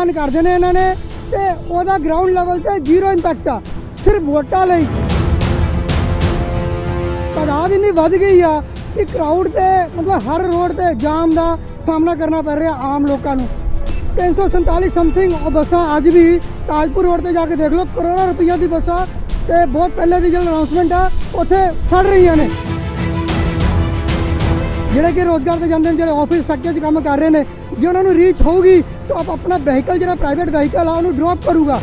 ਐਲਾਨ ਕਰਦੇ ਨੇ ਇਹਨਾਂ ਨੇ ਤੇ ਉਹਦਾ ਗਰਾਊਂਡ ਲੈਵਲ ਤੇ ਜ਼ੀਰੋ ਇੰਪੈਕਟ ਆ। ਸਿਰਫ ਵੋਟਾਂ ਲਈ। ਤਾਦਾਦ ਇੰਨੀ ਵੱਧ ਗਈ ਆ ਕਿ ਕਰਾਊਡ ਤੇ, ਮਤਲਬ ਹਰ ਰੋਡ ਤੇ ਜਾਮ ਦਾ ਸਾਹਮਣਾ ਕਰਨਾ ਪੈ ਰਿਹਾ ਆਮ ਲੋਕਾਂ ਨੂੰ। 347 ਸਮਥਿੰਗ ਉਹ ਬੱਸਾਂ ਅੱਜ ਵੀ ਤਾਜਪੁਰ ਰੋਡ ਤੇ ਜਾ ਕੇ ਦੇਖ ਲਓ, ਕਰੋੜਾਂ ਰੁਪਈਆ ਦੀ ਬੱਸਾਂ ਤੇ ਬਹੁਤ ਪਹਿਲਾਂ ਦੀ ਜਿਹੜੀ ਅਨਾਉਂਸਮੈਂਟ ਆ, ਉੱਥੇ ਫੜ ਰਹੀਆਂ ਨੇ। ਜਿਹੜੇ ਕਿ ਰੋਜ਼ਗਾਰ ਤੇ ਜਾਂਦੇ ਨੇ, ਜਿਹੜੇ ਆਫਿਸ ਸੈਕਟਰ 'ਚ ਕੰਮ ਕਰ ਰਹੇ ਨੇ, ਜੇ ਉਹਨਾਂ ਨੂੰ ਰੀਚ ਹੋਊਗੀ, ਤਾਂ ਆਪ ਆਪਣਾ ਵਹੀਕਲ ਜਿਹੜਾ ਪ੍ਰਾਈਵੇਟ ਵਹੀਕਲ ਆ, ਉਹਨੂੰ ਡ੍ਰੌਪ ਕਰੂਗਾ।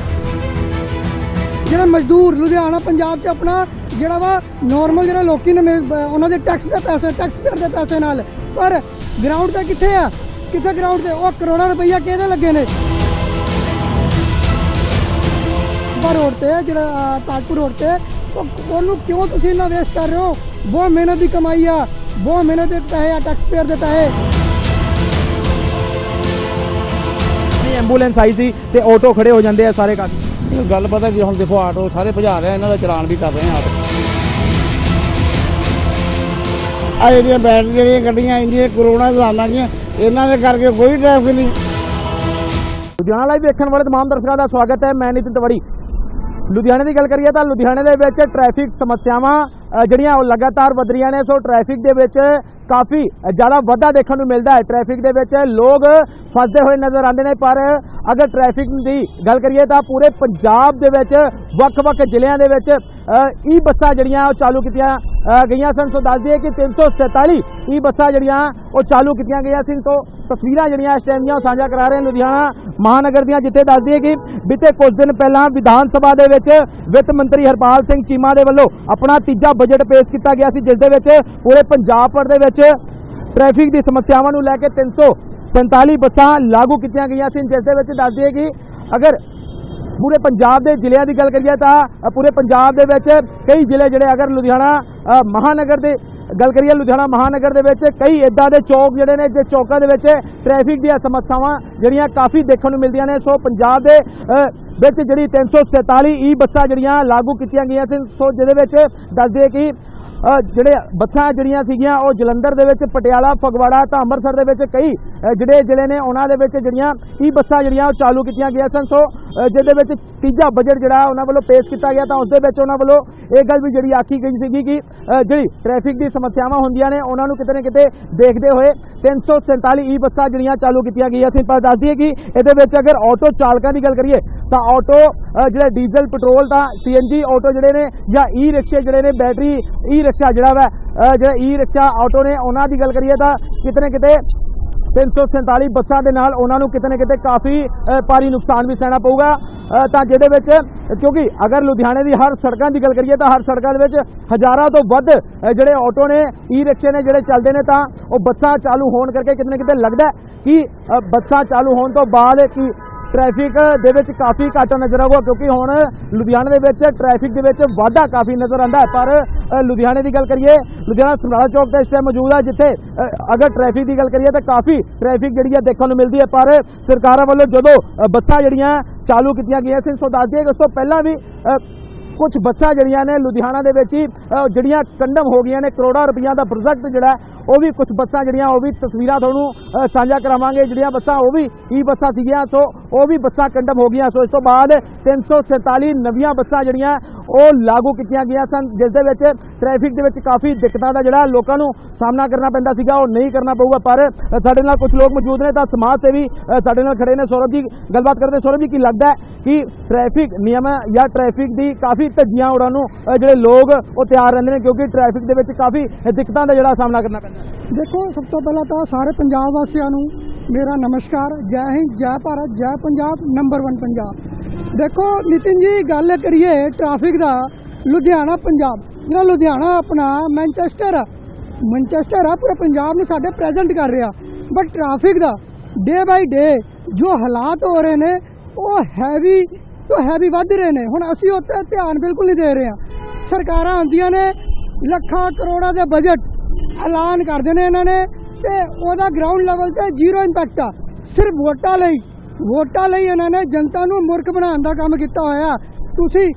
ਜਿਹੜਾ ਮਜ਼ਦੂਰ ਲੁਧਿਆਣਾ, ਪੰਜਾਬ 'ਚ ਆਪਣਾ ਜਿਹੜਾ ਵਾ ਨਾਰਮਲ ਜਿਹੜਾ ਲੋਕੀ ਨੇ ਉਹਨਾਂ ਦੇ ਟੈਕਸ ਦੇ ਪੈਸੇ ਟੈਕਸ ਦੇ ਪੈਸੇ ਨਾਲ। ਪਰ ਗਰਾਊਂਡ ਤਾਂ ਕਿੱਥੇ ਆ? ਕਿੱਥੇ ਗਰਾਊਂਡ ਤੇ? ਉਹ ਕਰੋੜਾਂ ਰੁਪਈਆ ਕਿਹਦੇ ਲੱਗੇ ਨੇ? ਪਰ ਰੋਡ ਤੇ, ਜਿਹੜਾ ਤਾਜਪੁਰ ਰੋਡ ਤੇ ਉਹਨੂੰ ਕਿਉਂ ਤੁਸੀਂ ਇੰਨਾ ਵੇਸਟ ਕਰ ਰਹੇ ਹੋ? ਬਹੁਤ ਮਿਹਨਤ ਦੀ ਕਮਾਈ ਆ। ਮਿਹਨਤ ਦੇ ਪੈਸੇ ਆ ਟੈਕਸ ਪੇਅਰ ਦੇ ਪੈਸੇ ਨਹੀਂ ਐਂਬੂਲੈਂਸ ਆਈ ਸੀ ਤੇ ਆਟੋ ਖੜੇ ਹੋ ਜਾਂਦੇ ਆ ਸਾਰੇ ਕਾਫੀ ਗੱਲ ਪਤਾ ਕੀ ਹੁਣ ਦੇਖੋ ਆਟੋ ਸਾਰੇ ਭਜਾ ਰਹੇ ਇਹਨਾਂ ਦਾ ਚਲਾਨ ਵੀ ਕਰ ਰਹੇ ਆ ਆਟੋ ਆ ਜਿਹੜੀਆਂ ਬੈਟਰੀ ਜਿਹੜੀਆਂ ਗੱਡੀਆਂ ਇੰਡੀਆਂ ਕਰੋਨਾ ਸਾਲਾਂ ਦੀਆਂ ਇਹਨਾਂ ਦੇ ਕਰਕੇ ਕੋਈ ਟ੍ਰੈਫਿਕ ਨਹੀਂ ਲੁਧਿਆਣਾ ਲਾਈਵ ਵੇਖਣ ਵਾਲੇ ਤਮਾਮ ਦਰਸ਼ਕਾਂ ਦਾ ਸਵਾਗਤ ਹੈ ਮੈਂ ਨਿਤਿਨ ਤਵੜੀ ਲੁਧਿਆਣੇ ਦੀ ਗੱਲ ਕਰੀਏ ਤਾਂ ਲੁਧਿਆਣੇ ਦੇ ਵਿੱਚ ਟ੍ਰੈਫਿਕ ਸਮੱਸਿਆਵਾਂ ਜਿਹੜੀਆਂ ਉਹ ਲਗਾਤਾਰ ਵਧ ਰਹੀਆਂ ਨੇ, ਸੋ ਟ੍ਰੈਫਿਕ ਦੇ ਵਿੱਚ ਕਾਫੀ ਜ਼ਿਆਦਾ ਵਾਧਾ ਦੇਖਣ ਨੂੰ ਮਿਲਦਾ ਹੈ। ਟ੍ਰੈਫਿਕ ਦੇ ਵਿੱਚ ਲੋਕ ਫਸਦੇ ਹੋਏ ਨਜ਼ਰ ਆਉਂਦੇ ਨੇ, ਪਰ ਅਗਰ ਟ੍ਰੈਫਿਕ ਦੀ ਗੱਲ ਕਰੀਏ ਤਾਂ ਪੂਰੇ ਪੰਜਾਬ ਦੇ ਵਿੱਚ ਵੱਖ-ਵੱਖ ਜ਼ਿਲ੍ਹਿਆਂ ਦੇ ਵਿੱਚ ਈ ਬੱਸਾਂ ਜਿਹੜੀਆਂ ਉਹ ਚਾਲੂ ਕੀਤੀਆਂ ਗਈਆਂ ਸਨ। ਸੋ ਦੱਸ ਦਈਏ ਕਿ 347 ਈ ਬੱਸਾਂ ਜਿਹੜੀਆਂ, ਉਹ ਚਾਲੂ ਕੀਤੀਆਂ ਗਈਆਂ ਸੀ। ਸੋ ਤਸਵੀਰਾਂ ਜਿਹੜੀਆਂ ਇਸ ਟਾਈਮ ਦੀਆਂ ਉਹ ਸਾਂਝਾ ਕਰਾ ਰਹੇ ਲੁਧਿਆਣਾ ਮਹਾਨਗਰ ਦੀਆਂ, ਜਿੱਥੇ ਦੱਸ ਦਈਏ ਕਿ ਬੀਤੇ ਕੁਝ ਦਿਨ ਪਹਿਲਾਂ ਵਿਧਾਨ ਸਭਾ ਦੇ ਵਿੱਚ ਵਿੱਤ ਮੰਤਰੀ ਹਰਪਾਲ ਸਿੰਘ ਚੀਮਾ ਦੇ ਵੱਲੋਂ ਆਪਣਾ ਤੀਜਾ ਬਜਟ ਪੇਸ਼ ਕੀਤਾ ਗਿਆ ਸੀ, ਜਿਸ ਦੇ ਵਿੱਚ ਪੂਰੇ ਪੰਜਾਬ ਭਰ ਦੇ ਵਿੱਚ ਟ੍ਰੈਫਿਕ ਦੀ ਸਮੱਸਿਆਵਾਂ ਨੂੰ ਲੈ ਕੇ 347 ਬੱਸਾਂ ਲਾਗੂ ਕੀਤੀਆਂ ਗਈਆਂ ਸੀ। ਜਿਸ ਦੇ ਵਿੱਚ ਦੱਸ ਦਈਏ ਕਿ ਅਗਰ ਪੂਰੇ ਪੰਜਾਬ ਦੇ ਜ਼ਿਲ੍ਹਿਆਂ ਦੀ ਗੱਲ ਕਰੀਏ ਤਾਂ ਪੂਰੇ ਪੰਜਾਬ ਦੇ ਵਿੱਚ ਕਈ ਜ਼ਿਲ੍ਹੇ ਜਿਹੜੇ ਅਗਰ ਲੁਧਿਆਣਾ ਮਹਾਨਗਰ ਦੇ, ਗੱਲ ਕਰੀਏ ਲੁਧਿਆਣਾ ਮਹਾਨਗਰ ਦੇ ਵਿੱਚ ਕਈ ਇਦਾਂ ਦੇ ਚੌਕ ਜਿਹੜੇ ਨੇ ਜੇ ਚੌਕਾਂ ਦੇ ਵਿੱਚ ਟ੍ਰੈਫਿਕ ਦੀਆਂ ਸਮੱਸਿਆਵਾਂ ਜਿਹੜੀਆਂ ਕਾਫੀ ਦੇਖਣ ਨੂੰ ਮਿਲਦੀਆਂ ਨੇ। ਸੋ ਪੰਜਾਬ ਦੇ ਵਿੱਚ ਜਿਹੜੀ 347 ਈ ਬੱਸਾਂ ਜਿਹੜੀਆਂ ਲਾਗੂ ਕੀਤੀਆਂ ਗਈਆਂ ਸੀ, ਸੋ ਜਿਹਦੇ ਵਿੱਚ ਦੱਸ ਕਿ ਜਿਹੜੇ ਬੱਸਾਂ ਜਿਹੜੀਆਂ ਸੀਗੀਆਂ ਉਹ ਜਲੰਧਰ ਦੇ ਵਿੱਚ ਪਟਿਆਲਾ ਫਗਵਾੜਾ ਤਾਂ ਅੰਮ੍ਰਿਤਸਰ ਦੇ ਵਿੱਚ ਕਈ ਅ, ਜਿਹੜੇ ਜ਼ਿਲ੍ਹੇ ਨੇ ਉਹਨਾਂ ਦੇ ਵਿੱਚ ਜਿਹੜੀਆਂ ਈ ਬੱਸਾਂ ਜਿਹੜੀਆਂ ਉਹ ਚਾਲੂ ਕੀਤੀਆਂ ਗਈਆਂ ਸਨ। ਸੋ ਜਿਹਦੇ ਵਿੱਚ ਤੀਜਾ ਬਜਟ ਜਿਹੜਾ ਉਹਨਾਂ ਵੱਲੋਂ ਪੇਸ਼ ਕੀਤਾ ਗਿਆ ਤਾਂ ਉਸ ਦੇ ਵਿੱਚ ਉਹਨਾਂ ਵੱਲੋਂ ਇਹ ਗੱਲ ਵੀ ਜਿਹੜੀ ਆਖੀ ਗਈ ਸੀਗੀ ਕਿ ਜਿਹੜੀ ਟ੍ਰੈਫਿਕ ਦੀ ਸਮੱਸਿਆਵਾਂ ਹੁੰਦੀਆਂ ਨੇ ਉਹਨਾਂ ਨੂੰ ਕਿਤੇ ਨਾ ਕਿਤੇ ਦੇਖਦੇ ਹੋਏ 347 ਈ ਬੱਸਾਂ ਜਿਹੜੀਆਂ ਚਾਲੂ ਕੀਤੀਆਂ ਗਈਆਂ ਸੀ। ਪਰ ਦੱਸ ਦਈਏ ਕਿ ਇਹਦੇ ਵਿੱਚ ਅਗਰ ਆਟੋ ਚਾਲਕਾਂ ਦੀ ਗੱਲ ਕਰੀਏ ਤਾਂ ਆਟੋ ਜਿਹੜਾ ਡੀਜ਼ਲ ਪੈਟਰੋਲ ਤਾਂ ਸੀਐਨਜੀ ਆਟੋ ਜਿਹੜੇ ਨੇ ਜਾਂ ਈ ਰਿਕਸ਼ੇ ਜਿਹੜੇ ਨੇ ਬੈਟਰੀ ਈ ਰਿਕਸ਼ਾ ਜਿਹੜਾ ਵਾ ਅ, ਜਿਹੜਾ ਈ ਰਿਕਸ਼ਾ ਆਟੋ ਨੇ ਉਹਨਾਂ ਦੀ ਗੱਲ ਕਰੀਏ ਤਾਂ ਕਿਤੇ ਨਾ ਕਿਤੇ 347 ਬੱਸਾਂ ਦੇ ਨਾਲ ਉਹਨਾਂ ਨੂੰ ਕਿਤੇ ਨਾ ਕਿਤੇ ਕਾਫੀ ਭਾਰੀ ਨੁਕਸਾਨ ਵੀ ਸਹਿਣਾ ਪਊਗਾ। ਤਾਂ ਜਿਹਦੇ ਵਿੱਚ ਕਿਉਂਕਿ ਅਗਰ ਲੁਧਿਆਣੇ ਦੀ ਹਰ ਸੜਕਾਂ ਦੀ ਗੱਲ ਕਰੀਏ ਤਾਂ ਹਰ ਸੜਕਾਂ ਦੇ ਵਿੱਚ ਹਜ਼ਾਰਾਂ ਤੋਂ ਵੱਧ ਜਿਹੜੇ ਆਟੋ ਨੇ ਈ ਰਿਕਸ਼ੇ ਨੇ ਜਿਹੜੇ ਚੱਲਦੇ ਨੇ ਤਾਂ ਉਹ ਬੱਸਾਂ ਚਾਲੂ ਹੋਣ ਕਰਕੇ ਕਿਤੇ ਨਾ ਕਿਤੇ ਲੱਗਦਾ ਕਿ ਬੱਸਾਂ ਚਾਲੂ ਹੋਣ ਤੋਂ ਬਾਅਦ ਕਿ ਟ੍ਰੈਫਿਕ ਦੇ ਵਿੱਚ ਕਾਫੀ ਘੱਟ ਨਜ਼ਰ ਆਊਗਾ ਕਿਉਂਕਿ ਹੁਣ ਲੁਧਿਆਣੇ ਦੇ ਵਿੱਚ ਟ੍ਰੈਫਿਕ ਦੇ ਵਿੱਚ ਵਾਧਾ ਕਾਫੀ ਨਜ਼ਰ ਆਉਂਦਾ ਹੈ। ਪਰ ਲੁਧਿਆਣੇ ਦੀ ਗੱਲ ਕਰੀਏ ਲੁਧਿਆਣਾ ਸਮਰਾਲਾ ਚੌਕ ਤੇ ਇਸ ਟਾਈਮ ਮੌਜੂਦ ਹੈ ਜਿੱਥੇ ਅਗਰ ਟ੍ਰੈਫਿਕ ਦੀ ਗੱਲ ਕਰੀਏ ਤਾਂ ਕਾਫੀ ਟ੍ਰੈਫਿਕ ਜਿਹੜੀ ਹੈ ਦੇਖਣ ਨੂੰ ਮਿਲਦੀ ਹੈ। ਪਰ ਸਰਕਾਰਾਂ ਵੱਲੋਂ ਜਦੋਂ ਬੱਸਾਂ ਜਿਹੜੀਆਂ ਚਾਲੂ ਕੀਤੀਆਂ ਗਈਆਂ ਸੀ ਸੋ ਦੱਸ ਦਈਏ ਕਿ ਉਸ ਤੋਂ ਪਹਿਲਾਂ ਵੀ ਅ, ਕੁਝ ਬੱਸਾਂ ਜਿਹੜੀਆਂ ਨੇ ਲੁਧਿਆਣਾ ਦੇ ਵਿੱਚ ਹੀ ਜਿਹੜੀਆਂ ਕੰਡਮ ਹੋ ਗਈਆਂ ਨੇ ਕਰੋੜਾਂ ਰੁਪਈਆ ਦਾ ਪ੍ਰੋਜੈਕਟ ਜਿਹੜਾ ਉਹ ਵੀ ਕੁਝ ਬੱਸਾਂ ਜਿਹੜੀਆਂ, ਉਹ ਵੀ ਤਸਵੀਰਾਂ ਤੁਹਾਨੂੰ ਸਾਂਝਾ ਕਰਾਵਾਂਗੇ। ਜਿਹੜੀਆਂ ਬੱਸਾਂ, ਉਹ ਵੀ ਈ ਬੱਸਾਂ ਸੀਗੀਆਂ। ਸੋ ਉਹ ਵੀ ਬੱਸਾਂ ਕੰਡਮ ਹੋ ਗਈਆਂ। ਸੋ ਇਸ ਤੋਂ ਬਾਅਦ 347 ਨਵੀਆਂ ਬੱਸਾਂ ਜਿਹੜੀਆਂ ਉਹ ਲਾਗੂ ਕੀਤੀਆਂ ਗਈਆਂ ਸਨ, ਜਿਸ ਦੇ ਵਿੱਚ ਟ੍ਰੈਫਿਕ ਦੇ ਵਿੱਚ ਕਾਫੀ ਦਿੱਕਤਾਂ ਦਾ ਜਿਹੜਾ ਲੋਕਾਂ ਨੂੰ ਸਾਹਮਣਾ ਕਰਨਾ ਪੈਂਦਾ ਸੀਗਾ, ਉਹ ਨਹੀਂ ਕਰਨਾ ਪਊਗਾ। ਪਰ ਸਾਡੇ ਨਾਲ ਕੁਝ ਲੋਕ ਮੌਜੂਦ ਨੇ ਤਾਂ ਸਮਾਜ ਸੇਵੀ ਸਾਡੇ ਨਾਲ ਖੜੇ ਨੇ ਸੌਰਵ ਜੀ। ਗੱਲਬਾਤ ਕਰਦੇ ਸੌਰਵ ਜੀ, ਕੀ ਲੱਗਦਾ ਕਿ ਟ੍ਰੈਫਿਕ ਨਿਯਮ ਜਾਂ ਟ੍ਰੈਫਿਕ ਦੀ ਕਾਫੀ ਧੱਜੀਆਂ ਉਡਾਉਣ ਨੂੰ ਜਿਹੜੇ ਲੋਕ ਉਹ ਤਿਆਰ ਰਹਿੰਦੇ ਨੇ, ਕਿਉਂਕਿ ਟ੍ਰੈਫਿਕ ਦੇ ਵਿੱਚ ਕਾਫੀ ਦਿੱਕਤਾਂ ਦਾ ਜਿਹੜਾ ਸਾਹਮਣਾ ਕਰਨਾ ਪੈਂਦਾ। ਦੇਖੋ, ਸਭ ਤੋਂ ਪਹਿਲਾਂ ਤਾਂ ਸਾਰੇ ਪੰਜਾਬ ਵਾਸੀਆਂ ਨੂੰ ਮੇਰਾ ਨਮਸਕਾਰ। ਜੈ ਹਿੰਦ, ਜੈ ਭਾਰਤ, ਜੈ ਪੰਜਾਬ ਨੰਬਰ 1 ਪੰਜਾਬ। ਦੇਖੋ ਨਿਤਿਨ ਜੀ, ਗੱਲ ਕਰੀਏ ਟ੍ਰੈਫਿਕ ਦਾ, ਲੁਧਿਆਣਾ, ਪੰਜਾਬ। ਜਿਹੜਾ ਲੁਧਿਆਣਾ ਆਪਣਾ ਮੈਂਚੈਸਟਰ ਆ। ਮੈਂਚੈਸਟਰ ਆ, ਪੂਰੇ ਪੰਜਾਬ ਨੂੰ ਸਾਡੇ ਪ੍ਰੈਜ਼ੈਂਟ ਕਰ ਰਿਹਾ। ਬਟ ਟ੍ਰੈਫਿਕ ਦਾ ਡੇ ਬਾਈ ਡੇ ਜੋ ਹਾਲਾਤ ਹੋ ਰਹੇ ਨੇ, ਉਹ ਹੈਵੀ ਤੋਂ ਹੈਵੀ ਵੱਧ ਰਹੇ ਨੇ। ਹੁਣ ਅਸੀਂ ਉੱਤੇ ਧਿਆਨ ਬਿਲਕੁਲ ਨਹੀਂ ਦੇ ਰਹੇ ਹਾਂ। ਸਰਕਾਰਾਂ ਆਉਂਦੀਆਂ ਨੇ, ਲੱਖਾਂ ਕਰੋੜਾਂ ਦੇ ਬਜਟ ਐਲਾਨ ਕਰਦੇ ਨੇ ਇਹਨਾਂ ਨੇ, ਤੇ ਉਹਦਾ ਗਰਾਊਂਡ ਲੈਵਲ ਤੇ ਜ਼ੀਰੋ ਇੰਪੈਕਟ ਆ। ਸਿਰਫ ਵੋਟਾਂ ਲਈ। ਵੋਟਾਂ ਲਈ ਇਹਨਾਂ ਨੇ ਜਨਤਾ ਨੂੰ ਮੂਰਖ ਬਣਾਉਣ ਦਾ ਕੰਮ ਕੀਤਾ ਹੋਇਆ। ਤੁਸੀਂ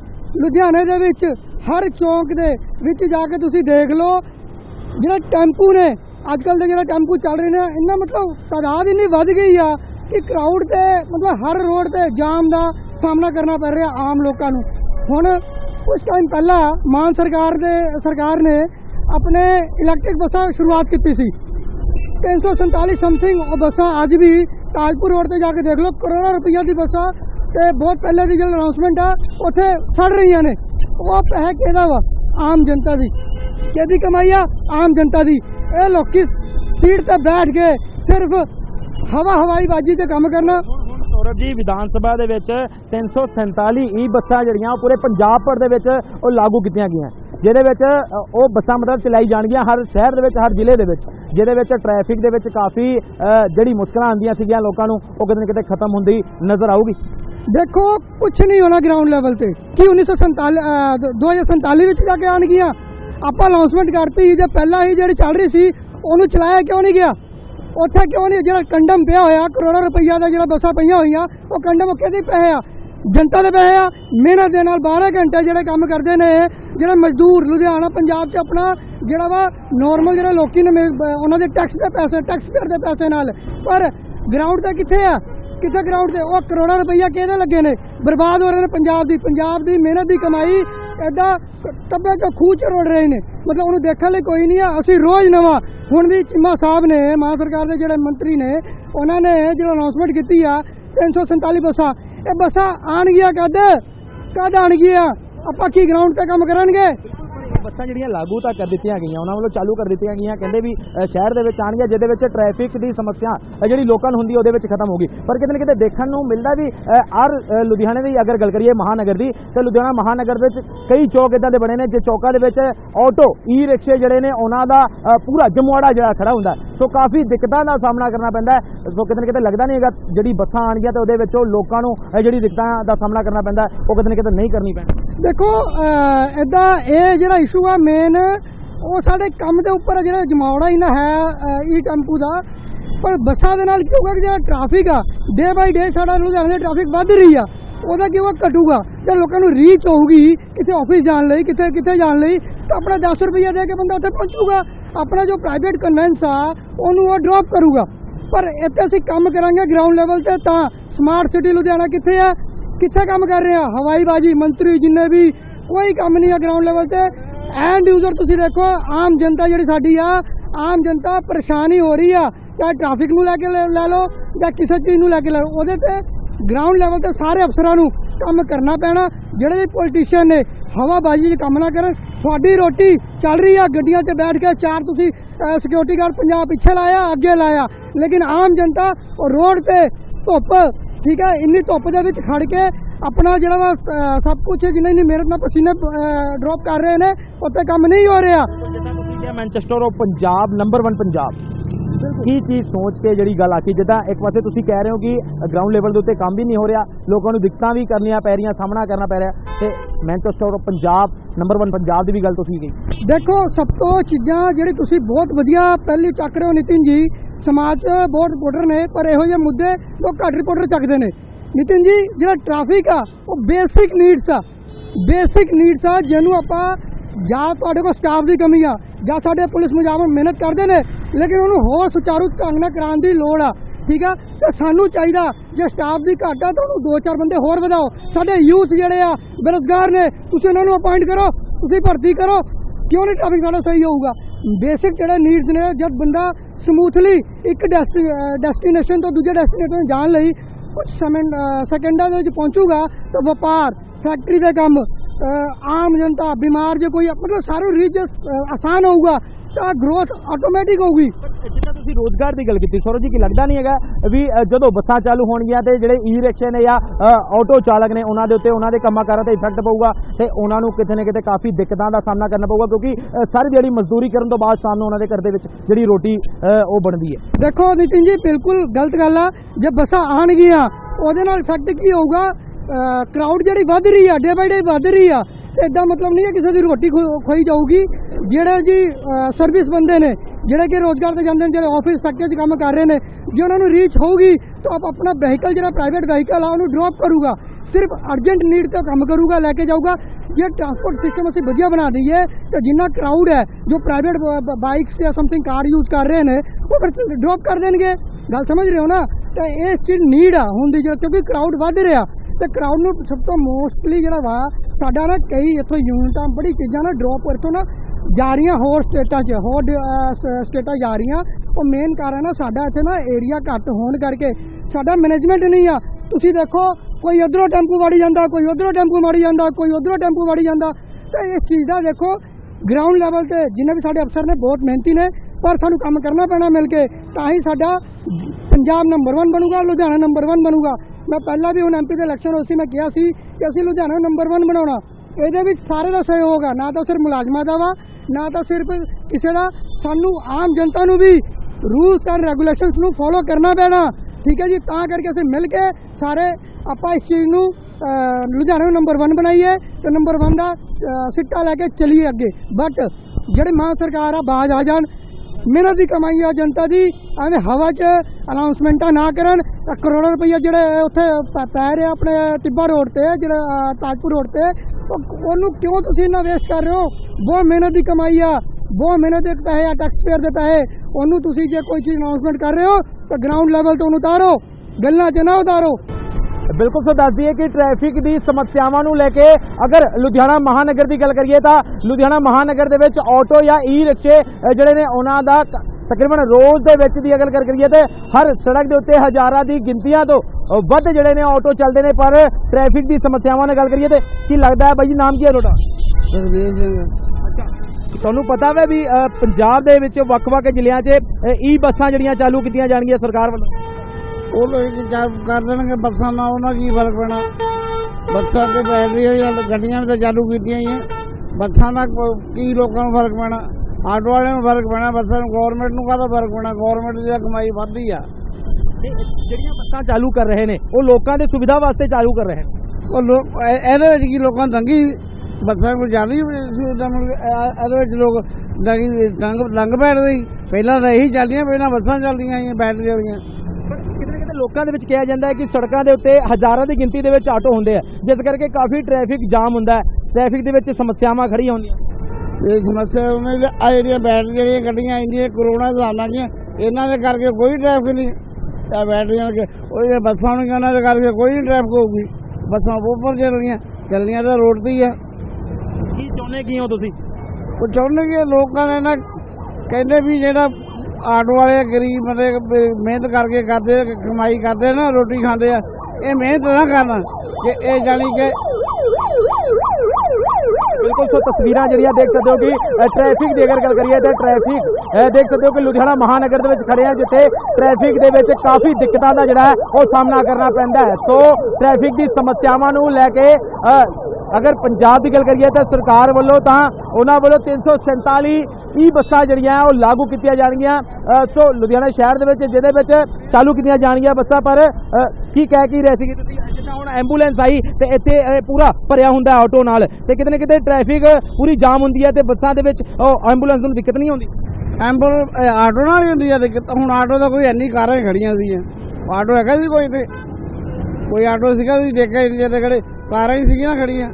ਲੁਧਿਆਣੇ ਦੇ ਵਿੱਚ ਹਰ ਚੌਂਕ ਦੇ ਵਿੱਚ ਜਾ ਕੇ ਤੁਸੀਂ ਦੇਖ ਲਓ, ਜਿਹੜਾ ਟੈਂਪੂ ਨੇ ਅੱਜ ਕੱਲ ਦੇ ਜਿਹੜਾ ਟੈਂਪੂ ਚੱਲ ਰਹੇ ਨੇ, ਇੰਨਾ ਮਤਲਬ ਤਾਦਾਦ ਇੰਨੀ ਵੱਧ ਗਈ ਆ ਕਿ ਕਰਾਊਡ ਤੇ, ਮਤਲਬ ਹਰ ਰੋਡ ਤੇ ਜਾਮ ਦਾ ਸਾਹਮਣਾ ਕਰਨਾ ਪੈ ਰਿਹਾ ਆਮ ਲੋਕਾਂ ਨੂੰ। ਹੁਣ ਕੁਝ ਟਾਈਮ ਪਹਿਲਾਂ ਮਾਨ ਸਰਕਾਰ ਦੇ, ਸਰਕਾਰ ਨੇ ਆਪਣੇ ਇਲੈਕਟ੍ਰਿਕ ਬੱਸਾਂ ਸ਼ੁਰੂਆਤ ਕੀਤੀ ਸੀ। 347 ਸਮਥਿੰਗ ਬੱਸਾਂ ਅੱਜ ਵੀ ਤਾਜਪੁਰ ਰੋਡ ਤੇ ਜਾ ਕੇ ਦੇਖ ਲਓ, ਕਰੋੜਾਂ ਰੁਪਈਆ ਦੀ ਬੱਸਾਂ ਤੇ ਬਹੁਤ ਪਹਿਲੇ ਦੀ ਜਿਹੜੀ ਅਨਾਉਂਸਮੈਂਟ ਆ, ਉੱਥੇ ਸੜ ਰਹੀਆਂ ਨੇ। ਉਹ ਪੈਸਾ ਕਿਹਦਾ ਵਾ? ਆਮ ਜਨਤਾ ਦੀ। ਕਿਹਦੀ ਕਮਾਈ ਆ? ਆਮ ਜਨਤਾ ਦੀ। ਇਹ ਲੋਕੀ ਸੀਟ ਤੇ ਬੈਠ ਕੇ ਸਿਰਫ ਹਵਾ ਹਵਾਈ ਬਾਜੀ ਤੇ ਕੰਮ ਕਰਨਾ। ਸੌਰਵ ਜੀ, ਵਿਧਾਨ ਸਭਾ ਦੇ ਵਿੱਚ 347 ਈ ਬੱਸਾਂ ਜਿਹੜੀਆਂ, ਉਹ ਪੂਰੇ ਪੰਜਾਬ ਭਰ ਦੇ ਵਿੱਚ ਉਹ ਲਾਗੂ ਕੀਤੀਆਂ ਗਈਆਂ। ਜਿਹਦੇ ਵਿੱਚ ਉਹ ਬੱਸਾਂ ਮਤਲਬ ਚਲਾਈ ਜਾਣਗੀਆਂ ਹਰ ਸ਼ਹਿਰ ਦੇ ਵਿੱਚ ਹਰ ਜ਼ਿਲ੍ਹੇ ਦੇ ਵਿੱਚ। ਜਿਹਦੇ ਵਿੱਚ ਟ੍ਰੈਫਿਕ ਦੇ ਵਿੱਚ ਕਾਫੀ ਜਿਹੜੀ ਮੁਸ਼ਕਲਾਂ ਆਉਂਦੀਆਂ ਸੀਗੀਆਂ ਲੋਕਾਂ ਨੂੰ ਉਹ ਕਿਤੇ ਨਾ ਕਿਤੇ ਖਤਮ ਹੁੰਦੀ ਨਜ਼ਰ ਆਊਗੀ। ਦੇਖੋ ਕੁਝ ਨਹੀਂ ਹੋਣਾ ਗਰਾਊਂਡ ਲੈਵਲ ਤੇ। ਕੀ 1947 ਅਹ, ਦ- 2047 ਵਿੱਚ ਜਾ ਕੇ ਆਣਗੀਆਂ ਆਪਾਂ ਅਨਾਉਂਸਮੈਂਟ ਕਰਤੀ ਸੀ ਜੇ ਪਹਿਲਾਂ ਹੀ ਜਿਹੜੀ ਚੱਲ ਰਹੀ ਸੀ ਉਹਨੂੰ ਚਲਾਇਆ ਕਿਉਂ ਨਹੀਂ ਗਿਆ? ਉੱਥੇ ਕਿਉਂ ਨਹੀਂ ਜਿਹੜਾ ਕੰਡਮ ਪਿਆ ਹੋਇਆ ਕਰੋੜਾਂ ਰੁਪਈਆ ਦਾ ਜਿਹੜਾ ਬੱਸਾਂ ਪਈਆਂ ਹੋਈਆਂ ਉਹ ਕੰਡਮ ਕਿਹਦੇ ਪੈਸੇ ਆ। ਜਨਤਾ ਦੇ ਪੈਸੇ ਆ, ਮਿਹਨਤ ਦੇ ਨਾਲ 12 ਘੰਟੇ ਜਿਹੜੇ ਕੰਮ ਕਰਦੇ ਨੇ, ਜਿਹੜੇ ਮਜ਼ਦੂਰ ਲੁਧਿਆਣਾ, ਪੰਜਾਬ 'ਚ ਆਪਣਾ ਜਿਹੜਾ ਵਾ ਨਾਰਮਲ ਜਿਹੜੇ ਲੋਕੀ ਨੇ ਮਿਹ- ਉਹਨਾਂ ਦੇ ਟੈਕਸ ਦੇ ਪੈਸੇ ਟੈਕਸ ਪੇਅਰ ਦੇ ਪੈਸੇ ਨਾਲ। ਪਰ ਗਰਾਊਂਡ ਤੇ ਕਿੱਥੇ ਆ? ਕਿੱਥੇ ਗਰਾਊਂਡ ਤੇ? ਉਹ ਕਰੋੜਾਂ ਰੁਪਈਆ ਕਿਹਦੇ ਲੱਗੇ ਨੇ? ਬਰਬਾਦ ਹੋ ਰਹੇ ਨੇ ਪੰਜਾਬ ਦੀ ਪੰਜਾਬ ਦੀ ਮਿਹਨਤ ਦੀ ਕਮਾਈ ਐਦਾਂ ਟੱਬੇ ਚੋਂ ਖੂਹ ਚ ਰੋੜ ਰਹੇ ਨੇ। ਮਤਲਬ ਉਹਨੂੰ ਦੇਖਣ ਲਈ ਕੋਈ ਨਹੀਂ ਆ, ਅਸੀਂ ਰੋਜ਼ ਨਵਾਂ। ਹੁਣ ਵੀ ਚਿੰਮਾ ਸਾਹਿਬ ਨੇ ਮਾਨ ਸਰਕਾਰ ਦੇ ਜਿਹੜੇ ਮੰਤਰੀ ਨੇ, ਉਹਨਾਂ ਨੇ ਜਿਹੜਾ ਅਨਾਉਂਸਮੈਂਟ ਕੀਤੀ ਆ 347 ਬੱਸਾਂ ਇਹ ਬੱਸਾਂ ਆਣਗੀਆਂ ਕਦ ਕਦ ਆਣਗੀਆਂ ਆਪਾਂ ਕੀ ਗਰਾਊਂਡ ਤੇ ਕੰਮ ਕਰਾਂਗੇ? ਬੱਸਾਂ ਜਿਹੜੀਆਂ ਲਾਗੂ ਤਾਂ ਕਰ ਦਿੱਤੀਆਂ ਗਈਆਂ ਉਹਨਾਂ ਵੱਲੋਂ ਚਾਲੂ ਕਰ ਦਿੱਤੀਆਂ ਗਈਆਂ। ਕਹਿੰਦੇ ਵੀ ਸ਼ਹਿਰ ਦੇ ਵਿੱਚ ਆਣਗੀਆਂ ਜਿਹਦੇ ਵਿੱਚ ਟ੍ਰੈਫਿਕ ਦੀ ਸਮੱਸਿਆ ਜਿਹੜੀ ਲੋਕਾਂ ਨੂੰ ਹੁੰਦੀ ਉਹਦੇ ਵਿੱਚ ਖਤਮ ਹੋ ਗਈ। ਪਰ ਕਿਤੇ ਨਾ ਕਿਤੇ ਦੇਖਣ ਨੂੰ ਮਿਲਦਾ ਵੀ ਅ, ਹਰ ਲੁਧਿਆਣੇ ਦੀ ਅਗਰ ਗੱਲ ਕਰੀਏ ਮਹਾਨਗਰ ਦੀ ਤਾਂ ਲੁਧਿਆਣਾ ਮਹਾਨਗਰ ਵਿੱਚ ਕਈ ਚੌਕ ਇਦਾਂ ਦੇ ਬਣੇ ਨੇ ਜੇ ਚੌਕਾਂ ਦੇ ਵਿੱਚ ਆਟੋ ਈ ਰਿਕਸ਼ੇ ਜਿਹੜੇ ਨੇ ਉਹਨਾਂ ਦਾ ਪੂਰਾ ਜਮਵਾੜਾ ਜਿਹੜਾ ਖੜਾ ਹੁੰਦਾ। ਸੋ ਕਾਫੀ ਦਿੱਕਤਾਂ ਦਾ ਸਾਹਮਣਾ ਕਰਨਾ ਪੈਂਦਾ ਹੈ। ਸੋ ਕਿਤੇ ਨਾ ਕਿਤੇ ਲੱਗਦਾ ਨਹੀਂ ਹੈਗਾ ਜਿਹੜੀ ਬੱਸਾਂ ਆਣਗੀਆਂ ਤੇ ਉਹਦੇ ਵਿੱਚ ਉਹ ਲੋਕਾਂ ਨੂੰ ਅ, ਜਿਹੜੀ ਦਿੱਕਤਾਂ ਦਾ ਸਾਹਮਣਾ ਕਰਨਾ ਪੈਂਦਾ ਉਹ ਕਿਤੇ ਨਾ ਕਿਤੇ ਨਹੀਂ ਕਰਨੀ ਪੈਂਦੀ। ਦੇਖੋ ਇਦਾਂ ਇਹ ਜਿਹੜਾ ਇਸ਼ੂ ਆ ਮੇਨ ਉਹ ਸਾਡੇ ਕੰਮ ਦੇ ਉੱਪਰ ਜਿਹੜਾ ਜਮਾਵੜਾ ਹੀ ਨਾ ਹੈ ਈ ਟੈਂਪੂ ਦਾ। ਪਰ ਬੱਸਾਂ ਦੇ ਨਾਲ ਕੀ ਹੋਊਗਾ ਕਿ ਜਿਹੜਾ ਟ੍ਰੈਫਿਕ ਆ ਡੇ ਬਾਈ ਡੇ ਸਾਡਾ ਲੁਧਿਆਣੇ ਦੀ ਟ੍ਰੈਫਿਕ ਵੱਧ ਰਹੀ ਆ। ਉਹਦਾ ਕੀ ਹੋਊਗਾ ਘਟੂਗਾ। ਜੇ ਲੋਕਾਂ ਨੂੰ ਰੀਚ ਹੋਊਗੀ ਕਿਤੇ ਆਫਿਸ ਜਾਣ ਲਈ ਕਿਤੇ ਕਿਤੇ ਜਾਣ ਲਈ ਤਾਂ ਆਪਣਾ 10 ਰੁਪਈਆ ਦੇ ਕੇ ਬੰਦਾ ਉੱਥੇ ਪਹੁੰਚੂਗਾ। ਆਪਣਾ ਜੋ ਪ੍ਰਾਈਵੇਟ ਕਨਵੈਂਸ ਆ, ਉਹਨੂੰ ਉਹ ਡ੍ਰੌਪ ਕਰੂਗਾ। ਪਰ ਇੱਥੇ ਅਸੀਂ ਕੰਮ ਕਰਾਂਗੇ ਗਰਾਊਂਡ ਲੈਵਲ ਤੇ, ਤਾਂ ਸਮਾਰਟ ਸਿਟੀ ਲੁਧਿਆਣਾ ਕਿੱਥੇ ਆ? ਕਿੱਥੇ ਕੰਮ ਕਰ ਰਹੇ ਆ? ਹਵਾਈ ਬਾਜੀ ਮੰਤਰੀ ਜਿੰਨੇ ਵੀ, ਕੋਈ ਕੰਮ ਨਹੀਂ ਆ ਗਰਾਊਂਡ ਲੈਵਲ ਤੇ। ਐਂਡ ਯੂਜ਼ਰ ਤੁਸੀਂ ਦੇਖੋ, ਆਮ ਜਨਤਾ ਜਿਹੜੀ ਸਾਡੀ ਆ, ਆਮ ਜਨਤਾ ਪਰੇਸ਼ਾਨ ਹੀ ਹੋ ਰਹੀ ਆ। ਚਾਹੇ ਟ੍ਰੈਫਿਕ ਨੂੰ ਲੈ ਕੇ ਲੈ ਲੈ ਲਓ, ਜਾਂ ਕਿਸੇ ਚੀਜ਼ ਨੂੰ ਲੈ ਕੇ ਲੈ ਲਓ, ਉਹਦੇ ਤੇ ਗਰਾਊਂਡ ਲੈਵਲ ਤੇ ਸਾਰੇ ਅਫਸਰਾਂ ਨੂੰ ਕੰਮ ਕਰਨਾ ਪੈਣਾ। ਜਿਹੜੇ ਪੋਲੀਟੀਸ਼ੀਅਨ ਨੇ, ਹਵਾਬਾਜ਼ੀ 'ਚ ਕੰਮ ਨਾ ਕਰਨ ਤੁਹਾਡੀ ਰੋਟੀ ਚੱਲ ਰਹੀ ਆ, ਗੱਡੀਆਂ 'ਚ ਬੈਠ ਕੇ ਚਾਰ ਤੁਸੀਂ ਸਿਕਿਉਰਿਟੀ ਗਾਰਡ ਪੰਜਾਬ ਪਿੱਛੇ ਲਾਇਆ, ਅੱਗੇ ਲਾਇਆ। ਲੇਕਿਨ ਆਮ ਜਨਤਾ ਉਹ ਰੋਡ ਤੇ ਧੁੱਪ, ਠੀਕ ਹੈ, ਇੰਨੀ ਧੁੱਪ ਦੇ ਵਿੱਚ ਖੜ ਕੇ ਆਪਣਾ ਜਿਹੜਾ ਵਾ ਸਭ ਕੁਝ ਜਿੰਨੀ ਇੰਨੀ ਮਿਹਨਤ ਨਾਲ ਪਸੀਨੇ ਡ੍ਰੌਪ ਕਰ ਰਹੇ ਨੇ ਉੱਤੇ ਕੰਮ ਨਹੀਂ ਹੋ ਰਿਹਾ। Manchester of Punjab number 1 Punjab. ਕੀ ਚੀਜ਼ ਸੋਚ ਕੇ ਜਿਹੜੀ ਗੱਲ ਆਖੀ? ਜਿੱਦਾਂ ਇੱਕ ਪਾਸੇ ਤੁਸੀਂ ਕਹਿ ਰਹੇ ਹੋ ਕਿ ਗਰਾਊਂਡ ਲੈਵਲ ਦੇ ਉੱਤੇ ਕੰਮ ਵੀ ਨਹੀਂ ਹੋ ਰਿਹਾ, ਲੋਕਾਂ ਨੂੰ ਦਿੱਕਤਾਂ ਵੀ ਕਰਨੀਆਂ ਪੈ ਰਹੀਆਂ, ਸਾਹਮਣਾ ਕਰਨਾ ਪੈ ਰਿਹਾ ਤੇ ਮੈਂਚੈਸਟਰ ਪੰਜਾਬ ਨੰਬਰ 1 ਪੰਜਾਬ ਦੀ ਵੀ ਗੱਲ ਤੁਸੀਂ ਕਹੀ। ਦੇਖੋ, ਸਭ ਤੋਂ ਚੀਜ਼ਾਂ ਜਿਹੜੀ ਤੁਸੀਂ ਬਹੁਤ ਵਧੀਆ ਪਹਿਲੀ ਚੱਕ ਰਹੇ ਹੋ ਨਿਤਿਨ ਜੀ, ਸਮਾਜ 'ਚ ਬਹੁਤ ਰਿਪੋਰਟਰ ਨੇ, ਪਰ ਇਹੋ ਜਿਹੇ ਮੁੱਦੇ ਲੋਕ ਘੱਟ ਰਿਪੋਰਟਰ ਚੱਕਦੇ ਨੇ। ਨਿਤਿਨ ਜੀ, ਜਿਹੜਾ ਟ੍ਰੈਫਿਕ ਆ, ਉਹ ਬੇਸਿਕ ਨੀਡਸ ਆ। ਬੇਸਿਕ ਨੀਡਸ ਆ, ਜਿਹਨੂੰ ਆਪਾਂ ਜਾਂ ਤੁਹਾਡੇ ਕੋਲ ਸਟਾਫ ਦੀ ਕਮੀ ਆ, ਜਾਂ ਸਾਡੇ ਪੁਲਿਸ ਮੁਲਾਜ਼ਮ ਮਿਹਨਤ ਕਰਦੇ ਨੇ ਲੇਕਿਨ ਉਹਨੂੰ ਹੋਰ ਸੁਚਾਰੂ ਢੰਗ ਨਾਲ ਕਰਾਉਣ ਦੀ ਲੋੜ ਆ, ਠੀਕ ਆ? ਤੇ ਸਾਨੂੰ ਚਾਹੀਦਾ ਜੇ ਸਟਾਫ ਦੀ ਘਾਟ ਆ ਤਾਂ ਉਹਨੂੰ ਦੋ ਚਾਰ ਬੰਦੇ ਹੋਰ ਵਧਾਓ। ਸਾਡੇ ਯੂਥ ਜਿਹੜੇ ਆ, ਬੇਰੁਜ਼ਗਾਰ ਨੇ, ਤੁਸੀਂ ਉਹਨਾਂ ਨੂੰ ਅਪਾਇੰਟ ਕਰੋ, ਤੁਸੀਂ ਭਰਤੀ ਕਰੋ। ਕਿਉਂ ਨਹੀਂ ਟ੍ਰੈਫਿਕ ਸਾਡਾ ਸਹੀ ਹੋਊਗਾ? ਬੇਸਿਕ ਜਿਹੜੇ ਨੀਡਸ ਨੇ, ਜਦ ਬੰਦਾ ਸਮੂਥਲੀ ਇੱਕ ਡੈਸਟੀਨੇਸ਼ਨ ਤੋਂ ਦੂਜੇ ਡੈਸਟੀਨੇਸ਼ਨ ਜਾਣ ਲਈ ਕੁਝ ਸੈਕਿੰਡਾਂ ਦੇ ਵਿੱਚ ਪਹੁੰਚੂਗਾ, ਤਾਂ ਵਪਾਰ ਫੈਕਟਰੀ ਦੇ ਕੰਮ ਆਮ ਜਨਤਾ, ਬਿਮਾਰ ਜੇ ਕੋਈ, ਮਤਲਬ ਸਾਰਾ ਰੀਚ ਆਸਾਨ ਹੋਊਗਾ। ਤਾਂ ਗਰੋਥ ਆਟੋਮੈਟਿਕ ਹੋਊਗੀ। ਜਿੱਦਾਂ ਤੁਸੀਂ ਰੋਜ਼ਗਾਰ ਦੀ ਗੱਲ ਕੀਤੀ ਸੌਰਵ ਜੀ ਕੀ ਲੱਗਦਾ ਨਹੀਂ ਹੈਗਾ ਵੀ ਜਦੋਂ ਬੱਸਾਂ ਚਾਲੂ ਹੋਣਗੀਆਂ ਤੇ ਜਿਹੜੇ ਈ ਰਿਕਸ਼ੇ ਨੇ ਜਾਂ ਆਟੋ ਚਾਲਕ ਨੇ ਉਹਨਾਂ ਦੇ ਉੱਤੇ ਉਹਨਾਂ ਦੇ ਕੰਮਾਂ ਕਾਰਾਂ ਤੇ ਇਫੈਕਟ ਪਊਗਾ ਤੇ ਉਹਨਾਂ ਨੂੰ ਕਿਤੇ ਨਾ ਕਿਤੇ ਕਾਫੀ ਦਿੱਕਤਾਂ ਦਾ ਸਾਹਮਣਾ ਕਰਨਾ ਪਊਗਾ ਕਿਉਂਕਿ ਸਾਰੀ ਜਿਹੜੀ ਮਜ਼ਦੂਰੀ ਕਰਨ ਤੋਂ ਬਾਅਦ ਸ਼ਾਮ ਨੂੰ ਉਹਨਾਂ ਦੇ ਘਰ ਦੇ ਵਿੱਚ ਜਿਹੜੀ ਰੋਟੀ ਉਹ ਬਣਦੀ ਹੈ। ਦੇਖੋ ਨਿਤਿਨ ਜੀ ਬਿਲਕੁਲ ਗਲਤ ਗੱਲ ਆ। ਜੇ ਬੱਸਾਂ ਆਣਗੀਆਂ ਉਹਦੇ ਨਾਲ ਇਫੈਕਟ ਕੀ ਹੋਊਗਾ? ਕਰਾਊਡ ਜਿਹੜੀ ਵੱਧ ਰਹੀ ਆ ਡੇ ਬਾਈ ਡੇ ਵੱਧ ਰਹੀ ਆ। ਇਦਾਂ ਮਤਲਬ ਨਹੀਂ ਹੈ ਕਿਸੇ ਦੀ ਰੋਟੀ ਖੋ- ਖੋਈ ਜਾਊਗੀ। ਜਿਹੜੇ ਜੀ ਸਰਵਿਸ ਬੰਦੇ ਨੇ, ਜਿਹੜੇ ਕਿ ਰੋਜ਼ਗਾਰ ਤੇ ਜਾਂਦੇ ਨੇ, ਜਿਹੜੇ ਆਫਿਸ ਫੈਕਟਰੀ 'ਚ ਕੰਮ ਕਰ ਰਹੇ ਨੇ, ਜੇ ਉਹਨਾਂ ਨੂੰ ਰੀਚ ਹੋਊਗੀ, ਤਾਂ ਆਪ ਆਪਣਾ ਵਹੀਕਲ ਜਿਹੜਾ ਪ੍ਰਾਈਵੇਟ ਵਹੀਕਲ ਆ, ਉਹਨੂੰ ਡ੍ਰੌਪ ਕਰੂਗਾ। ਸਿਰਫ ਅਰਜੈਂਟ ਨੀਡ ਤੇ ਕੰਮ ਕਰੂਗਾ, ਲੈ ਕੇ ਜਾਊਗਾ। ਜੇ ਟਰਾਂਸਪੋਰਟ ਸਿਸਟਮ ਅਸੀਂ ਵਧੀਆ ਬਣਾ ਦਈਏ, ਤਾਂ ਜਿੰਨਾ ਕਰਾਊਡ ਹੈ, ਜੋ ਪ੍ਰਾਈਵੇਟ ਬਾਈਕਸ ਜਾਂ ਸਮਥਿੰਗ ਕਾਰ ਯੂਜ਼ ਕਰ ਰਹੇ ਨੇ, ਉਹ ਫਿਰ ਡ੍ਰੌਪ ਕਰ ਦੇਣਗੇ। ਗੱਲ ਸਮਝ ਰਹੇ ਹੋ ਨਾ? ਤਾਂ ਇਹ ਚੀਜ਼ ਨੀਡ ਆ ਹੁੰਦੀ ਜੋ ਕਿਉਂਕਿ ਕਰਾਊਡ ਵੱਧ ਰਿਹਾ। ਤੇ ਕਰਾਊਡ ਨੂੰ ਸਭ ਤੋਂ ਮੋਸਟਲੀ ਜਿਹੜਾ ਵਾ, ਸਾਡਾ ਨਾ ਕਈ ਇੱਥੋਂ ਯੂਨਿਟਾਂ ਬੜੀ ਚੀਜ਼ਾਂ ਨਾ ਡ੍ਰੌਪ ਇੱਥੋਂ ਨਾ ਜਾ ਰਹੀਆਂ ਹੋਰ ਸਟੇਟਾਂ 'ਚ, ਹੋਰ ਡ- ਅਹ, ਸ- ਸਟੇਟਾਂ ਜਾ ਰਹੀਆਂ। ਉਹ ਮੇਨ ਕਾਰਨ ਆ ਸਾਡਾ ਇੱਥੇ ਨਾ ਏਰੀਆ ਘੱਟ ਹੋਣ ਕਰਕੇ ਸਾਡਾ ਮੈਨੇਜਮੈਂਟ ਨਹੀਂ ਆ। ਤੁਸੀਂ ਦੇਖੋ, ਕੋਈ ਉਧਰੋਂ ਟੈਂਪੂ ਵਾੜੀ ਜਾਂਦਾ, ਕੋਈ ਉਧਰੋਂ ਟੈਂਪੂ ਵਾੜੀ ਜਾਂਦਾ, ਕੋਈ ਉਧਰੋਂ ਟੈਂਪੂ ਵਾੜੀ ਜਾਂਦਾ। ਤਾਂ ਇਸ ਚੀਜ਼ ਦਾ ਦੇਖੋ ਗਰਾਊਂਡ ਲੈਵਲ ਤੇ ਜਿੰਨੇ ਵੀ ਸਾਡੇ ਅਫਸਰ ਨੇ ਬਹੁਤ ਮਿਹਨਤੀ ਨੇ, ਪਰ ਸਾਨੂੰ ਕੰਮ ਕਰਨਾ ਪੈਣਾ ਮਿਲ ਕੇ, ਤਾਂ ਹੀ ਸਾਡਾ ਪੰਜਾਬ ਨੰਬਰ 1 ਬਣੂਗਾ, ਲੁਧਿਆਣਾ ਨੰਬਰ 1 ਬਣੂਗਾ। ਮੈਂ ਪਹਿਲਾਂ ਵੀ ਹੁਣ ਐਮਪੀ ਦੇ ਇਲੈਕਸ਼ਨ ਹੋਏ ਸੀ ਮੈਂ ਕਿਹਾ ਸੀ ਕਿ ਅਸੀਂ ਲੁਧਿਆਣਾ ਨੰਬਰ 1 ਬਣਾਉਣਾ। ਇਹਦੇ ਵਿੱਚ ਸਾਰੇ ਦਾ ਸਹਿਯੋਗ ਆ ਨਾ ਤਾਂ ਸਿਰਫ ਮੁਲਾਜ਼ਮਾਂ ਦਾ ਵਾ ਨਾ ਤਾਂ ਸਿਰਫ ਕਿਸੇ ਦਾ। ਸਾਨੂੰ ਆਮ ਜਨਤਾ ਨੂੰ ਵੀ ਰੂਲਸ ਐਂਡ ਰੈਗੂਲੇਸ਼ਨਸ ਨੂੰ ਫੋਲੋ ਕਰਨਾ ਪੈਣਾ। ਠੀਕ ਹੈ ਜੀ? ਤਾਂ ਕਰਕੇ ਅਸੀਂ ਮਿਲ ਕੇ ਸਾਰੇ ਆਪਾਂ ਇਸ ਚੀਜ਼ ਨੂੰ ਲੁਧਿਆਣਾ ਨੂੰ ਨੰਬਰ 1 ਬਣਾਈਏ ਤੇ ਨੰਬਰ 1 ਦਾ ਅਹ, ਸਿੱਟਾ ਲੈ ਕੇ ਚਲੀਏ ਅੱਗੇ। ਬਟ ਜਿਹੜੇ ਮਾਂ ਸਰਕਾਰ ਆ ਬਾਜ ਆ ਜਾਣ ਮਿਹਨਤ ਦੀ ਕਮਾਈ ਆ ਜਨਤਾ ਦੀ, ਐਵੇਂ ਹਵਾ 'ਚ ਅਨਾਉਂਸਮੈਂਟਾਂ ਨਾ ਕਰਨ, ਤਾਂ ਕਰੋੜਾਂ ਰੁਪਈਆ ਜਿਹੜੇ ਉੱਥੇ ਪੈ ਰਿਹਾ ਆਪਣੇ ਟਿੱਬਾ ਰੋਡ ਤੇ, ਜਿਹੜਾ ਤਾਜਪੁਰ ਰੋਡ ਤੇ ਉਹਨੂੰ ਕਿਉਂ ਤੁਸੀਂ ਇੰਨਾ ਵੇਸਟ ਕਰ ਰਹੇ ਹੋ? ਬਹੁਤ ਮਿਹਨਤ ਦੀ ਕਮਾਈ ਆ, ਬਹੁਤ ਮਿਹਨਤ ਦੇ ਪੈਸੇ ਆ ਟੈਕਸ ਪੇਅਰ ਦੇ ਪੈਸੇ, ਉਹਨੂੰ ਤੁਸੀਂ ਜੇ ਕੋਈ ਚੀਜ਼ ਅਨਾਉਂਸਮੈਂਟ ਕਰ ਰਹੇ ਹੋ, ਤਾਂ ਗਰਾਊਂਡ ਲੈਵਲ ਤੇ ਉਹਨੂੰ ਉਤਾਰੋ, ਗੱਲਾਂ 'ਚ ਨਾ ਉਤਾਰੋ। ਬਿਲਕੁਲ ਸੋ ਦੱਸ ਦਈਏ ਕਿ ਟ੍ਰੈਫਿਕ ਦੀ ਸਮੱਸਿਆਵਾਂ ਨੂੰ ਲੈ ਕੇ ਅਗਰ ਲੁਧਿਆਣਾ ਮਹਾਨਗਰ ਦੀ ਗੱਲ ਕਰੀਏ ਤਾਂ ਲੁਧਿਆਣਾ ਮਹਾਨਗਰ ਦੇ ਵਿੱਚ ਆਟੋ ਜਾਂ ਈ ਰਿਕਸ਼ੇ ਜਿਹੜੇ ਨੇ ਉਹਨਾਂ ਦਾ ਤਕਰੀਬਨ ਰੋਜ਼ ਦੇ ਵਿੱਚ ਦੀ ਅਗਰ ਗੱਲ ਕਰੀਏ ਤੇ ਹਰ ਸੜਕ ਦੇ ਉੱਤੇ ਹਜ਼ਾਰਾਂ ਦੀ ਗਿਣਤੀਆਂ ਤੋਂ ਵੱਧ ਜਿਹੜੇ ਨੇ ਆਟੋ ਚੱਲਦੇ ਨੇ ਪਰ ਟ੍ਰੈਫਿਕ ਦੀ ਸਮੱਸਿਆਵਾਂ ਨਾਲ ਗੱਲ ਕਰੀਏ ਤੇ ਕੀ ਲੱਗਦਾ ਹੈ ਬਾਈ ਜੀ ਨਾਮ ਕੀ ਹੈ ਤੁਹਾਡਾ? ਜਗਦੀਸ਼ ਸਿੰਘ। ਤੁਹਾਨੂੰ ਪਤਾ ਹੈ ਵੀ ਅ, ਪੰਜਾਬ ਦੇ ਵਿੱਚ ਵੱਖ-ਵੱਖ ਜ਼ਿਲ੍ਹਿਆਂ 'ਚ ਈ ਬੱਸਾਂ ਜਿਹੜੀਆਂ ਚਾਲੂ ਕੀਤੀਆਂ ਜਾਣਗੀਆਂ ਸਰਕਾਰ ਵੱਲੋਂ? ਉਹ ਲੋਕ ਜਦ ਕਰ ਦੇਣਗੇ ਬੱਸਾਂ ਨਾਲ ਉਹਨਾਂ ਕੀ ਫ਼ਰਕ ਪੈਣਾ? ਬੱਸਾਂ ਤੇ ਬੈਟਰੀ ਵਾਲੀਆਂ ਗੱਡੀਆਂ ਵੀ ਤਾਂ ਚਾਲੂ ਕੀਤੀਆਂ ਹੀ ਆ। ਬੱਸਾਂ ਦਾ ਕੋ- ਲੋਕਾਂ ਨੂੰ ਫ਼ਰਕ ਪੈਣਾ? ਆਟੋ ਵਾਲਿਆਂ ਨੂੰ ਫ਼ਰਕ ਪੈਣਾ ਬੱਸਾਂ ਨੂੰ ਗਵਰਨਮੈਂਟ ਨੂੰ ਕਾਹਦਾ ਫ਼ਰਕ ਪੈਣਾ? ਗਵਰਨਮੈਂਟ ਦੀ ਕਮਾਈ ਵੱਧਦੀ ਆ। ਜਿਹੜੀਆਂ ਬੱਸਾਂ ਚਾਲੂ ਕਰ ਰਹੇ ਨੇ ਉਹ ਲੋਕਾਂ ਦੇ ਸੁਵਿਧਾ ਵਾਸਤੇ ਚਾਲੂ ਕਰ ਰਹੇ ਨੇ? ਉਹ ਲੋਕ ਇਹ- ਇਹਦੇ ਵਿੱਚ ਕੀ ਲੋਕਾਂ ਨੂੰ ਤੰਗੀ? ਬੱਸਾਂ ਕੋਲ। ਇਹ- ਇਹਦੇ ਵਿੱਚ ਲੋਕ ਤੰਗੀ ਲੰਘ ਲੰਘ ਬੈਠਦੇ ਪਹਿਲਾਂ ਤਾਂ ਇਹੀ ਚੱਲਦੀਆਂ ਪਹਿਲਾਂ ਬੱਸਾਂ ਚੱਲਦੀਆਂ ਆਈਆਂ ਬੈਟਰੀ ਵਾਲੀਆਂ ਲੋਕਾਂ ਦੇ ਵਿੱਚ ਕਿਹਾ ਜਾਂਦਾ ਹੈ ਕਿ ਸੜਕਾਂ ਦੇ ਉੱਤੇ ਹਜ਼ਾਰਾਂ ਦੀ ਗਿਣਤੀ ਦੇ ਵਿੱਚ ਆਟੋ ਹੁੰਦੇ ਆ ਜਿਸ ਕਰਕੇ ਕਾਫੀ ਟ੍ਰੈਫਿਕ ਜਾਮ ਹੁੰਦਾ ਹੈ। ਟ੍ਰੈਫਿਕ ਦੇ ਵਿੱਚ ਸਮੱਸਿਆਵਾਂ ਖੜੀਆਂ ਹੁੰਦੀਆਂ। ਇਹ ਸਮੱਸਿਆ ਉਹਨਾਂ ਦੀ ਆ ਜਿਹੜੀਆਂ ਬੈਟਰੀ ਵਾਲੀਆਂ ਗੱਡੀਆਂ ਆਉਂਦੀਆਂ ਕਰੋਨਾ ਦੇ ਹਿਸਾਬ ਗਈਆਂ ਇਹਨਾਂ ਦੇ ਕਰਕੇ ਕੋਈ ਟ੍ਰੈਫਿਕ ਨਹੀਂ। ਆ ਬੈਟਰੀਆਂ ਕੇ ਉਹ ਜਿਹੜੇ ਬੱਸਾਂ ਨੂੰ ਇਹਨਾਂ ਦੇ ਕਰਕੇ ਕੋਈ ਨਹੀਂ ਟ੍ਰੈਫਿਕ ਹੋਊਗੀ। ਬੱਸਾਂ ਉੱਪਰ ਚੱਲਦੀਆਂ ਚੱਲਦੀਆਂ ਤਾਂ ਰੋਡ ਤੇ ਹੀ ਆ। ਕੀ ਚਾਹੁੰਦੇ ਕੀ ਹੋ ਤੁਸੀਂ? ਉਹ ਚਾਹੁੰਦੇ ਕਿ ਲੋਕਾਂ ਨੇ ਨਾ ਕਹਿੰਦੇ ਵੀ ਜਿਹੜਾ ਆਟੋ ਵਾਲੇ ਗਰੀਬ ਬੰਦੇ ਮਿਹਨਤ ਕਰਕੇ ਕਰਦੇ, ਕਮਾਈ ਕਰਦੇ ਨਾ, ਰੋਟੀ ਖਾਂਦੇ ਆ, ਇਹ ਮਿਹਨਤ ਨਾ ਕਰਨ, ਕਿ ਇਹ ਜਾਣੀ ਕਿ ਬਿਲਕੁਲ ਸੋ ਤਸਵੀਰਾਂ ਜਿਹੜੀਆਂ ਦੇਖ ਸਕਦੇ ਹੋ ਕਿ ਟ੍ਰੈਫਿਕ ਦੀ ਅਗਰ ਗੱਲ ਕਰੀਏ ਤਾਂ ਟ੍ਰੈਫਿਕ ਦੇਖ ਸਕਦੇ ਹੋ ਕਿ ਲੁਧਿਆਣਾ ਮਹਾਨਗਰ ਦੇ ਵਿੱਚ ਖੜੇ ਆ, ਜਿੱਥੇ ਟ੍ਰੈਫਿਕ ਦੇ ਵਿੱਚ ਕਾਫੀ ਦਿੱਕਤਾਂ ਦਾ ਜਿਹੜਾ ਹੈ, ਉਹ ਸਾਹਮਣਾ ਕਰਨਾ ਪੈਂਦਾ ਹੈ। ਸੋ ਟ੍ਰੈਫਿਕ ਦੀ ਸਮੱਸਿਆਵਾਂ ਨੂੰ ਲੈ ਕੇ ਅਗਰ ਪੰਜਾਬ ਦੀ ਗੱਲ ਕਰੀਏ ਤਾਂ ਸਰਕਾਰ ਵੱਲੋਂ ਤਾਂ ਉਹਨਾਂ ਵੱਲੋਂ 347 ਈ ਬੱਸਾਂ ਜਿਹੜੀਆਂ ਉਹ ਲਾਗੂ ਕੀਤੀਆਂ ਜਾਣਗੀਆਂ। ਸੋ ਲੁਧਿਆਣਾ ਸ਼ਹਿਰ ਦੇ ਵਿੱਚ, ਜਿਹਦੇ ਵਿੱਚ ਚਾਲੂ ਕੀਤੀਆਂ ਜਾਣਗੀਆਂ ਬੱਸਾਂ, ਪਰ ਕੀ ਕਹਿ ਕੀ ਰਹੇ ਸੀਗੇ ਤੁਸੀਂ? ਜਿੱਦਾਂ ਹੁਣ ਐਂਬੂਲੈਂਸ ਆਈ ਤੇ ਇੱਥੇ ਪੂਰਾ ਭਰਿਆ ਹੁੰਦਾ ਆਟੋ ਨਾਲ। ਤੇ ਕਿਤੇ ਨਾ ਕਿਤੇ ਟ੍ਰੈਫਿਕ ਪੂਰੀ ਜਾਮ ਹੁੰਦੀ ਹੈ ਤੇ ਬੱਸਾਂ ਦੇ ਵਿੱਚ ਉਹ ਐਂਬੂਲੈਂਸ ਨੂੰ ਦਿੱਕਤ ਨਹੀਂ ਆਉਂਦੀ? ਐਂਬਲ ਆਟੋ ਨਾਲ ਹੀ ਹੁੰਦੀ ਹੈ ਦਿੱਕਤ। ਹੁਣ ਆਟੋ ਦਾ ਕੋਈ ਇੰਨੀ ਕਾਰਾਂ ਖੜੀਆਂ ਸੀਗੀਆਂ। ਆਟੋ ਹੈਗਾ ਸੀ ਕੋਈ ਤੇ ਕੋਈ ਆਟੋ ਸੀਗਾ ਤੁਸੀਂ ਦੇਖਿਆ ਇੰਨੀ ਤੇ ਖੜੇ ਕਾਰਾਂ ਹੀ ਸੀਗੀਆਂ ਖੜੀਆਂ।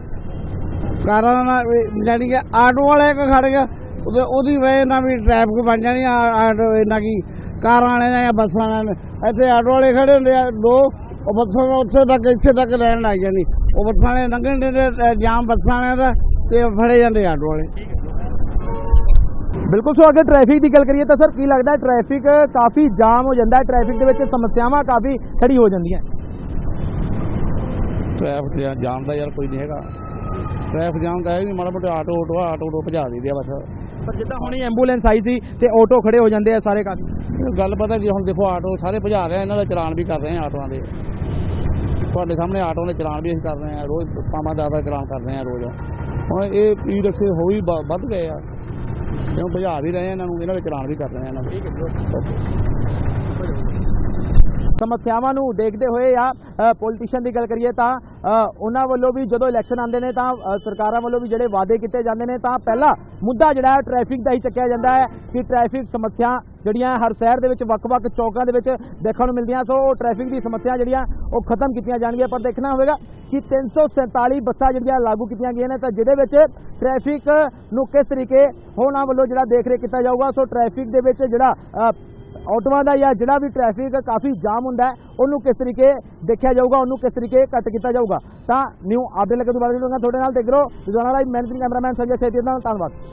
ਕਾਰਾਂ ਨਾਲ ਵੀ ਕਿ ਆਟੋ ਵਾਲੇ ਇੱਕ ਖੜ ਗਿਆ, ਉਹਦੇ ਉਹਦੀ ਵਜ੍ਹਾ ਨਾਲ ਵੀ ਟ੍ਰੈਫਿਕ ਬਣ ਜਾਣੀ ਆ, ਆਟੋ ਇਹਨਾਂ ਕੀ ਕਾਰਾਂ ਵਾਲਿਆਂ ਨਾਲ ਜਾਂ ਬੱਸਾਂ ਨਾਲ ਇੱਥੇ ਆਟੋ ਵਾਲੇ ਖੜੇ ਹੁੰਦੇ ਆ, ਦੋ, ਉਹ ਬੱਸਾਂ ਉੱਥੇ ਤੱਕ, ਇੱਥੇ ਤੱਕ ਲੈਣ ਲੱਗ ਜਾਂਦੀ। ਉਹ ਬੱਸਾਂ ਵਾਲੇ ਲੰਘਣ ਦੇ ਜਾਮ ਬੱਸਾਂ ਵਾਲਿਆਂ ਦਾ ਤੇ ਫੜੇ ਜਾਂਦੇ ਆਟੋ ਵਾਲੇ। ਬਿਲਕੁਲ, ਸੋ ਅਗਰ ਟ੍ਰੈਫਿਕ ਦੀ ਗੱਲ ਕਰੀਏ ਤਾਂ ਸਰ, ਕੀ ਲੱਗਦਾ ਟ੍ਰੈਫਿਕ ਕਾਫੀ ਜਾਮ ਹੋ ਜਾਂਦਾ ਹੈ ਟ੍ਰੈਫਿਕ ਦੇ ਵਿੱਚ ਸਮੱਸਿਆਵਾਂ ਕਾਫੀ ਖੜੀ ਹੋ ਜਾਂਦੀਆਂ ਟ੍ਰੈਫਿਕ ਜਾਂ ਜਾਮ ਦਾ ਯਾਰ ਕੋਈ ਨਹੀਂ ਹੈਗਾ। ਟ੍ਰੈਫਿਕ ਜਾਮ ਦਾ ਹੈ ਨਹੀਂ ਮਾੜਾ ਮੋਟਾ ਆਟੋ ਆਟੋ ਆਟੋ ਆਟੋ ਭਜਾ ਦਿੰਦੇ ਆ ਬਸ। ਪਰ ਜਿੱਦਾਂ ਹੁਣੀ ਐਂਬੂਲੈਂਸ ਆਈ ਸੀ ਤੇ ਆਟੋ ਖੜੇ ਹੋ ਜਾਂਦੇ ਆ ਸਾਰੇ ਕਾਫੀ ਗੱਲ ਪਤਾ ਜੀ ਹੁਣ ਦੇਖੋ ਆਟੋ ਸਾਰੇ ਭਜਾ ਰਹੇ ਆ ਇਹਨਾਂ ਦਾ ਚਲਾਨ ਵੀ ਕਰ ਰਹੇ ਆ ਆਟੋਆਂ ਦੇ। ਤੁਹਾਡੇ ਸਾਹਮਣੇ ਆਟੋ ਦੇ ਚਲਾਨ ਵੀ ਅਸੀਂ ਕਰ ਰਹੇ ਆ ਰੋਜ਼ ਪਾਵਾਂ ਜ਼ਿਆਦਾ ਚਲਾਨ ਕਰ ਰਹੇ ਆ ਰੋਜ਼। ਹੁਣ ਇਹ ਈ ਰਿਕਸ਼ੇ ਹੋ ਵੀ ਵ- ਵੱਧ ਗਏ ਆ। ਕਿਉਂ ਭਜਾ ਵੀ ਰਹੇ ਆ ਇਹਨਾਂ ਨੂੰ ਇਹਨਾਂ ਦੇ ਚਲਾਨ ਵੀ ਕਰ ਰਹੇ ਆ ਇਹਨਾਂ ਨੂੰ ਸਮੱਸਿਆਵਾਂ ਨੂੰ ਦੇਖਦੇ ਹੋਏ ਜਾਂ ਪੋਲੀਟੀਸ਼ੀਅਨ ਦੀ ਗੱਲ ਕਰੀਏ ਤਾਂ ਉਹਨਾਂ ਵੱਲੋਂ ਵੀ ਜਦੋਂ ਇਲੈਕਸ਼ਨ ਆਉਂਦੇ ਨੇ ਤਾਂ ਸਰਕਾਰਾਂ ਵੱਲੋਂ ਵੀ ਜਿਹੜੇ ਵਾਅਦੇ ਕੀਤੇ ਜਾਂਦੇ ਨੇ ਤਾਂ ਪਹਿਲਾ ਮੁੱਦਾ ਜਿਹੜਾ ਹੈ ਟ੍ਰੈਫਿਕ ਦਾ ਹੀ ਚੱਕਿਆ ਜਾਂਦਾ ਹੈ ਕਿ ਟ੍ਰੈਫਿਕ ਸਮੱਸਿਆ ਜਿਹੜੀਆਂ ਹਰ ਸ਼ਹਿਰ ਦੇ ਵਿੱਚ ਵੱਖ-ਵੱਖ ਚੌਕਾਂ ਦੇ ਵਿੱਚ ਦੇਖਣ ਨੂੰ ਮਿਲਦੀਆਂ। ਸੋ ਉਹ ਟ੍ਰੈਫਿਕ ਦੀ ਸਮੱਸਿਆ ਜਿਹੜੀਆਂ ਉਹ ਖਤਮ ਕੀਤੀਆਂ ਜਾਣਗੀਆਂ। ਪਰ ਦੇਖਣਾ ਹੋਵੇਗਾ ਕਿ 347 ਬੱਸਾਂ ਜਿਹੜੀਆਂ ਲਾਗੂ ਕੀਤੀਆਂ ਗਈਆਂ ਨੇ ਤਾਂ ਜਿਹਦੇ ਵਿੱਚ ਟ੍ਰੈਫਿਕ ਨੂੰ ਕਿਸ ਤਰੀਕੇ ਉਹਨਾਂ ਵੱਲੋਂ ਜਿਹੜਾ ਦੇਖ ਰੇਖ ਕੀਤਾ ਜਾਊਗਾ। ਸੋ ਟ੍ਰੈਫਿਕ ਦੇ ਵਿੱਚ ਜਿਹੜਾ ਆਟੋਆਂ ਦਾ ਜਾਂ ਜਿਹੜਾ ਵੀ ਟ੍ਰੈਫਿਕ ਕਾਫੀ ਜਾਮ ਹੁੰਦਾ ਉਹਨੂੰ ਕਿਸ ਤਰੀਕੇ ਦੇਖਿਆ ਜਾਊਗਾ, ਉਹਨੂੰ ਕਿਸ ਤਰੀਕੇ ਘੱਟ ਕੀਤਾ ਜਾਊਗਾ। ਤਾਂ ਨਿਊ ਆਪਦੇ ਲੱਗੇ ਦੁਬਾਰਾ ਜੁੜੂੰਗਾ ਤੁਹਾਡੇ ਨਾਲ ਦੇਖ ਰਹੋ Ludhiana live managing cameraman Sanjay Seti ਨਾਲ, ਧੰਨਵਾਦ।